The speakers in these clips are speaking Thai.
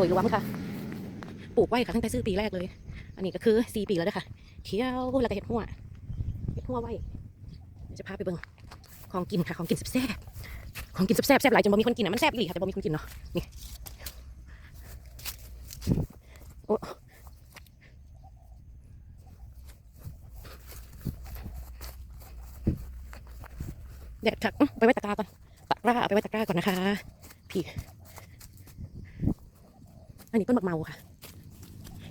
ดยรวมค่ะ ปลูกไว้ค่ะตั้งแต่ซื้อปีแรกเลย อันนี้ก็คือสี่ปีแล้วด้อค่ะเขียวแล้วก็เห็ดหัวเห็ดหัวไว้จะพาไปเบิ่งของกินค่ะ ของกินแซ่บๆของกินแซ่บๆแซ่บหลายจนบ่มีคนกินอะมันแซ่บอีหลีค่ะแต่บ่มีคนกินเนาะนี่โอ้แดดค่ะอื้อไปไว้ตะกร้าก่อนตะกร้าเอาไปไว้ตะกร้าก่อนนะคะพี่ อันนี้ต้นบักเมาค่ะ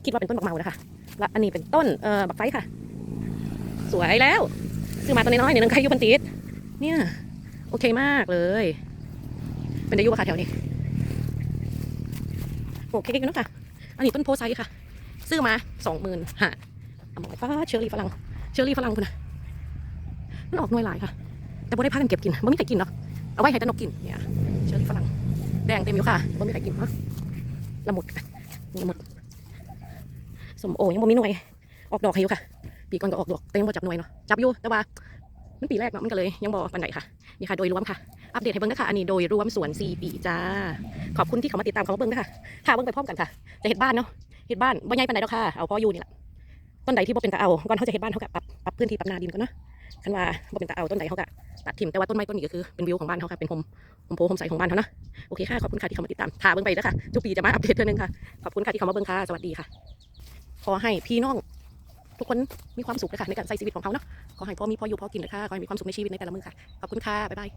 คิดว่าเป็นต้นบักเมานะคะและอันนี้เป็นต้นเอ่อบักไฟค่ะ สวยแล้วซื้อมาตัวน้อยๆเนี่ยนึงใครอยู่พันติดเนี่ยโอเคมากเลย เป็นได้อยุค่ะแถวนี้โอเคกันเนาะค่ะ อันนี้ต้นโพไซค่ะ ซื้อมาสองหมื่นห้าเอามาไว้ฟ้าเชอร์รี่ฝรั่งเชอร์รี่ฝรั่งคุณนะมันออกหน่วยหลายค่ะ แต่บ่ได้พากันเก็บกินบ่มีใครกินเนาะเอาไว้ให้ต่นกกินเนี่ยเชอร์รี่ฝรั่งแดงเต็มอยู่ค่ะบ่มีใครกินเนาะ ละมุดค่ะละมุดสมโอยังบ่มีหน่วย ออกดอกให้อยู่ค่ะ ปีก่อนก็ออกดอกแต่ยังบ่จับหน่วยเนาะจับอยู่แต่ว่ามันปีแรกเนาะมันก็เลยยังบ่ปันไหนค่ะนี่ค่ะ โดยรวมค่ะ อัปเดตให้เบิ่งนะคะอันนี้โดยรวมสวน4ปีจ้า ขอบคุณที่เขามาติดตามเขามาเบิ่งนะคะถ้าเบิ่งไปพร้อมกันค่ะ จะเห็นบ้านเนาะเห็นบ้านบ่ใหญ่ปานใดดอกค่ะเอาพออยู่นี่แหละต้นใดที่บ่เป็นตาเอาก่อนเขาจะเห็นบ้านเขาก็ปรับปรับพื้นที่ปรับนาดินก่อนเนาะ คันว่าบ่เป็นตาเอาต้นใดเขาก็ตัดทิ่มแต่ว่าต้นไม้ต้นนี้ก็คือเป็นวิวของบ้านเขาค่ะเป็นโฮมโฮมโพโฮมใสของบ้านเขาเนาะโอเคค่ะขอบคุณค่ะที่เข้ามาติดตามถ่าเบิ่งไปแล้วค่ะทุกปีจะมาอัปเดตเท่านึงค่ะขอบคุณค่ะที่เข้ามาเบิ่งค่ะสวัสดีค่ะ ขอให้พี่น้องทุกคนมีความสุขนะคะในการใช้ชีวิตของเขาเนาะขอให้พ่อมีพ่ออยู่พ่อกินนะคะขอให้มีความสุขในชีวิตในแต่ละมือค่ะขอบคุณค่ะบ๊ายบาย